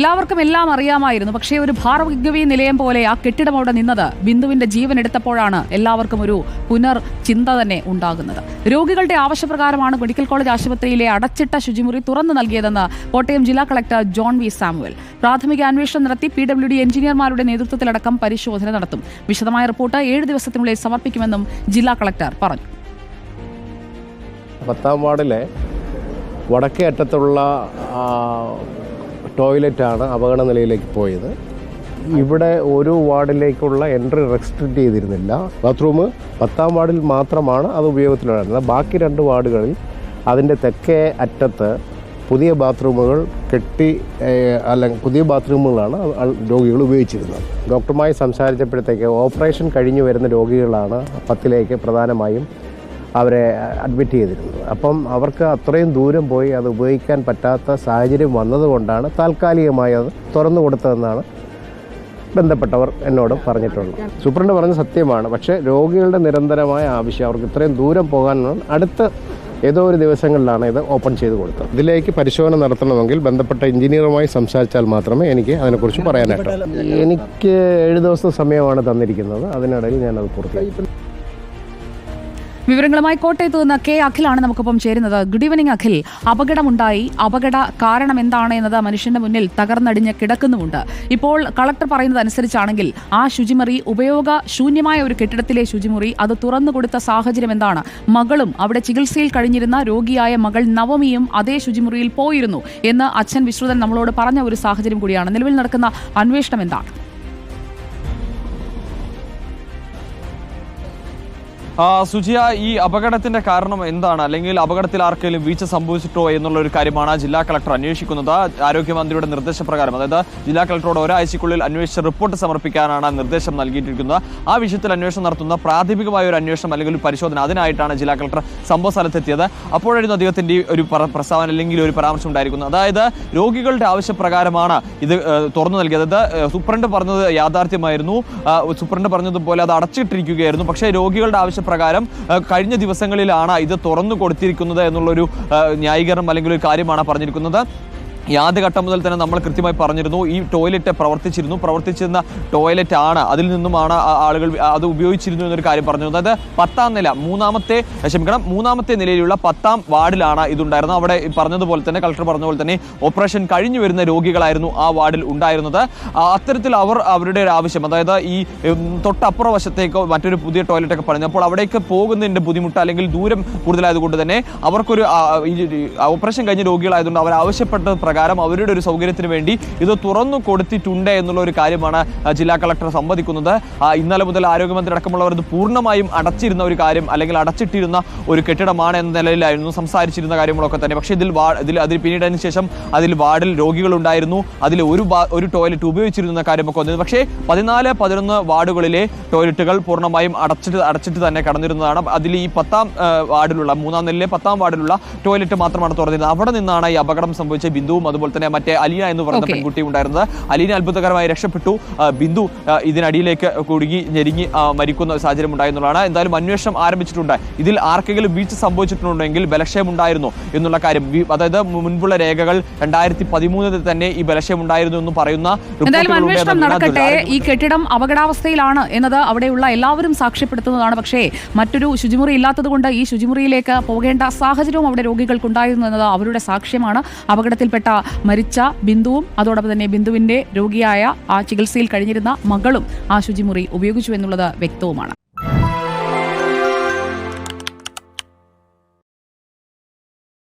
എല്ലാവർക്കും എല്ലാം അറിയാമായിരുന്നു. പക്ഷേ ഒരു ഭാർഗവി നിലയം പോലെ ആ കെട്ടിടം അവിടെ നിന്നത് ബിന്ദുവിന്റെ ജീവൻ എടുത്തപ്പോഴാണ് എല്ലാവർക്കും ഒരു പുനർ ചിന്ത തന്നെ ഉണ്ടാകുന്നത്. രോഗികളുടെ ആവശ്യപ്രകാരമാണ് മെഡിക്കൽ കോളേജ് ആശുപത്രിയിലെ അടച്ചിട്ട ശുചിമുറി തുറന്നു നൽകിയതെന്ന് കോട്ടയം ജില്ലാ കളക്ടർ ജോൺ വി സാമുവൽ പ്രാഥമിക അന്വേഷണം നടത്തി പി ഡബ്ല്യു ഡി എഞ്ചിനീയർമാരുടെ നേതൃത്വത്തിലടക്കം പരിശോധന നടത്തും. വിശദമായ റിപ്പോർട്ട് ഏഴ് ദിവസത്തിനുള്ളിൽ സമർപ്പിക്കുമെന്നും ജില്ലാ കളക്ടർ പറഞ്ഞു. പത്താം വാർഡിലെ വടക്കേ അറ്റത്തുള്ള ടോയ്ലറ്റാണ് അപകട നിലയിലേക്ക് പോയത്. ഇവിടെ ഒരു വാർഡിലേക്കുള്ള എൻട്രി റെസ്ട്രിക്റ്റ് ചെയ്തിരുന്നില്ല. ബാത്റൂം പത്താം വാർഡിൽ മാത്രമാണ് അത് ഉപയോഗത്തിലുണ്ടായിരുന്നത്. ബാക്കി രണ്ട് വാർഡുകളിൽ അതിന്റെ തെക്കേ അറ്റത്ത് പുതിയ ബാത്റൂമുകൾ കെട്ടി അല്ലെങ്കിൽ അല്ല പുതിയ ബാത്റൂമുകളാണ് രോഗികൾ ഉപയോഗിച്ചിരുന്നത്. ഡോക്ടറുമായി സംസാരിച്ചപ്പോഴത്തേക്ക് ഓപ്പറേഷൻ കഴിഞ്ഞു വരുന്ന രോഗികളാണ് പത്തിലേക്ക് പ്രധാനമായും അവരെ അഡ്മിറ്റ് ചെയ്തിരുന്നത്. അപ്പം അവർക്ക് അത്രയും ദൂരം പോയി അത് ഉപയോഗിക്കാൻ പറ്റാത്ത സാഹചര്യം വന്നതുകൊണ്ടാണ് താൽക്കാലികമായി അത് തുറന്നു കൊടുത്തതെന്നാണ് ബന്ധപ്പെട്ടവർ എന്നോട് പറഞ്ഞിട്ടുള്ളത്. സൂപ്രണ്ട് പറഞ്ഞ സത്യമാണ്. പക്ഷേ രോഗികളുടെ നിരന്തരമായ ആവശ്യം അവർക്ക് ഇത്രയും ദൂരം പോകാനാണ് അടുത്ത ഏതോ ഒരു ദിവസങ്ങളിലാണ് ഇത് ഓപ്പൺ ചെയ്ത് കൊടുത്തത്. ഇതിലേക്ക് പരിശോധന നടത്തണമെങ്കിൽ ബന്ധപ്പെട്ട എഞ്ചിനീയറുമായി സംസാരിച്ചാൽ മാത്രമേ എനിക്ക് അതിനെക്കുറിച്ച് പറയാനായിട്ടുള്ളൂ. എനിക്ക് ഏഴ് ദിവസത്തെ സമയമാണ് തന്നിരിക്കുന്നത്. അതിനിടയിൽ ഞാനത് പൂർത്തിയാക്കി. വിവരങ്ങളുമായി കോട്ടയത്ത് നിന്ന് കെ അഖിലാണ് നമുക്കൊപ്പം ചേരുന്നത്. Good evening Akhil. അപകടമുണ്ടായി. അപകട കാരണം എന്താണ് എന്നത് മനുഷ്യന്റെ മുന്നിൽ തകർന്നടിഞ്ഞ് കിടക്കുന്നുമുണ്ട്. ഇപ്പോൾ കളക്ടർ പറയുന്നത് അനുസരിച്ചാണെങ്കിൽ ആ ശുചിമുറി ഉപയോഗ ശൂന്യമായ ഒരു കെട്ടിടത്തിലെ ശുചിമുറി അത് തുറന്നു കൊടുത്ത സാഹചര്യം എന്താണ്? മകളും അവിടെ ചികിത്സയിൽ കഴിഞ്ഞിരുന്ന രോഗിയായ മകൾ നവമിയും അതേ ശുചിമുറിയിൽ പോയിരുന്നു എന്ന് അച്ഛൻ വിശ്രുതൻ നമ്മളോട് പറഞ്ഞ ഒരു സാഹചര്യം കൂടിയാണ്. നിലവിൽ നടക്കുന്ന അന്വേഷണം എന്താണ്? സുജിയ ഈ അപകടത്തിന്റെ കാരണം എന്താണ്? അല്ലെങ്കിൽ അപകടത്തിൽ ആർക്കെങ്കിലും വീഴ്ച സംഭവിച്ചിട്ടോ എന്നുള്ള ഒരു കാര്യമാണ് ജില്ലാ കളക്ടർ അന്വേഷിക്കുന്നത്. ആരോഗ്യമന്ത്രിയുടെ നിർദ്ദേശപ്രകാരം അതായത് ജില്ലാ കളക്ടറോട് ഒരാഴ്ചക്കുള്ളിൽ അന്വേഷിച്ച് റിപ്പോർട്ട് സമർപ്പിക്കാനാണ് നിർദ്ദേശം നൽകിയിട്ടിരിക്കുന്നത്. ആ വിഷയത്തിൽ അന്വേഷണം നടത്തുന്ന പ്രാഥമികമായ ഒരു അന്വേഷണം അല്ലെങ്കിൽ ഒരു പരിശോധന അതിനായിട്ടാണ് ജില്ലാ കളക്ടർ സംഭവ സ്ഥലത്തെത്തിയത്. അപ്പോഴായിരുന്നു അദ്ദേഹത്തിന്റെ ഒരു പ്രസ്താവന അല്ലെങ്കിൽ ഒരു പരാമർശം ഉണ്ടായിരിക്കുന്നത്. അതായത് രോഗികളുടെ ആവശ്യപ്രകാരമാണ് ഇത് തുറന്നു നൽകിയത്. അതായത് സൂപ്രണ്ട് പറഞ്ഞത് യാഥാർത്ഥ്യമായിരുന്നു. സൂപ്രണ്ട് പറഞ്ഞതുപോലെ അത് അടച്ചിട്ടിരിക്കുകയായിരുന്നു. പക്ഷേ രോഗികളുടെ ഏഹ്, കഴിഞ്ഞ ദിവസങ്ങളിലാണ് ഇത് തുറന്നു കൊടുത്തിരിക്കുന്നത് എന്നുള്ളൊരു ന്യായീകരണം അല്ലെങ്കിൽ ഒരു കാര്യമാണ് പറഞ്ഞിരിക്കുന്നത്. ഈ ആദ്യഘട്ടം മുതൽ തന്നെ നമ്മൾ കൃത്യമായി പറഞ്ഞിരുന്നു ഈ ടോയ്ലറ്റ് പ്രവർത്തിച്ചിരുന്നു. പ്രവർത്തിച്ചിരുന്ന ടോയ്ലറ്റ് ആണ് അതിൽ നിന്നുമാണ് ആളുകൾ അത് ഉപയോഗിച്ചിരുന്നു എന്നൊരു കാര്യം പറഞ്ഞു. അതായത് പത്താം നില മൂന്നാമത്തെ ക്ഷമിക്കണം മൂന്നാമത്തെ നിലയിലുള്ള പത്താം വാർഡിലാണ് ഇതുണ്ടായിരുന്നത്. അവിടെ പറഞ്ഞതുപോലെ തന്നെ കളക്ടർ പറഞ്ഞ പോലെ തന്നെ ഓപ്പറേഷൻ കഴിഞ്ഞു വരുന്ന രോഗികളായിരുന്നു ആ വാർഡിൽ ഉണ്ടായിരുന്നത്. അത്തരത്തിൽ അവർ അവരുടെ ഒരു ആവശ്യം അതായത് ഈ തൊട്ടപ്പുറ വശത്തേക്കോ മറ്റൊരു പുതിയ ടോയ്ലറ്റൊക്കെ പറഞ്ഞു അപ്പോൾ അവിടേക്ക് പോകുന്നതിന്റെ ബുദ്ധിമുട്ട് അല്ലെങ്കിൽ ദൂരം കൂടുതലായതുകൊണ്ട് തന്നെ അവർക്കൊരു ഓപ്പറേഷൻ കഴിഞ്ഞ രോഗികളായതുകൊണ്ട് അവർ ആവശ്യപ്പെട്ട പ്രകാരം അവരുടെ ഒരു സൗകര്യത്തിന് വേണ്ടി ഇത് തുറന്നു കൊടുത്തിട്ടുണ്ട് എന്നുള്ള ഒരു കാര്യമാണ് ജില്ലാ കളക്ടർ സമ്മതിക്കുന്നത്. ഇന്നലെ മുതൽ ആരോഗ്യമന്ത്രി അടക്കമുള്ളവർ ഇത് പൂർണമായും അടച്ചിരുന്ന ഒരു കാര്യം അല്ലെങ്കിൽ അടച്ചിട്ടിരുന്ന ഒരു കെട്ടിടമാണ് എന്ന നിലയിലായിരുന്നു സംസാരിച്ചിരുന്ന കാര്യങ്ങളൊക്കെ തന്നെ. പക്ഷേ ഇതിൽ വാ ഇതിൽ അതിൽ പിന്നീട് അതിന് ശേഷം അതിൽ വാർഡിൽ രോഗികളുണ്ടായിരുന്നു. അതിൽ ഒരു ഒരു ടോയ്ലറ്റ് ഉപയോഗിച്ചിരുന്ന കാര്യമൊക്കെ വന്നത് പക്ഷേ പതിനാല് പതിനൊന്ന് വാർഡുകളിലെ ടോയ്ലറ്റുകൾ പൂർണമായും അടച്ചിട്ട് അടച്ചിട്ട് തന്നെ കടന്നിരുന്നതാണ്. അതിൽ ഈ പത്താം വാർഡിലുള്ള മൂന്നാം നിലയിലെ പത്താം വാർഡിലുള്ള ടോയ്ലറ്റ് മാത്രമാണ് തുറന്നിരുന്നത്. അവിടെ നിന്നാണ് ഈ അപകടം സംഭവിച്ച ബിന്ദുവും അതുപോലെ തന്നെ മറ്റേ അലീന എന്ന് പറയുന്ന പെൺകുട്ടിയും പെൺകുട്ടി ഉണ്ടായിരുന്നത്. അലീന അത്ഭുതകരമായി രക്ഷപ്പെട്ടു. ബിന്ദു ഇതിനടിയിലേക്ക് കുടുങ്ങി ഞെരുങ്ങി മരിക്കുന്ന സാഹചര്യം ഉണ്ടായെന്നുള്ളതാണ് എന്തായാലും അന്വേഷണം ആരംഭിച്ചിട്ടുണ്ട്. ഇതിൽ ആർക്കെങ്കിലും വീഴ്ച സംഭവിച്ചിട്ടുണ്ടെങ്കിൽ ബലക്ഷയം ഉണ്ടായിരുന്നു എന്നുള്ള കാര്യം. അതായത് മുൻപുള്ള രേഖകൾ രണ്ടായിരത്തി പതിമൂന്നിൽ തന്നെ ഈ ബലക്ഷയം ഉണ്ടായിരുന്നു എന്ന് പറയുന്ന അന്വേഷണം നടക്കട്ടെ. ഈ കെട്ടിടം അപകടാവസ്ഥയിലാണ് എന്നത് അവിടെയുള്ള എല്ലാവരും സാക്ഷ്യപ്പെടുത്തുന്നതാണ്. പക്ഷേ മറ്റൊരു ശുചിമുറി ഇല്ലാത്തതുകൊണ്ട് ഈ ശുചിമുറിയിലേക്ക് പോകേണ്ട സാഹചര്യവും അവിടെ രോഗികൾക്കുണ്ടായിരുന്നു എന്നത് അവരുടെ സാക്ഷ്യമാണ്. അപകടത്തിൽപ്പെട്ട മരിച്ച ബിന്ദുവും അതോടൊപ്പം തന്നെ ബിന്ദുവിന്റെ രോഗിയായ ആ ചികിത്സയിൽ കഴിഞ്ഞിരുന്ന മകളും ആ ശുചിമുറി ഉപയോഗിച്ചു എന്നുള്ളത് വ്യക്തവുമാണ്.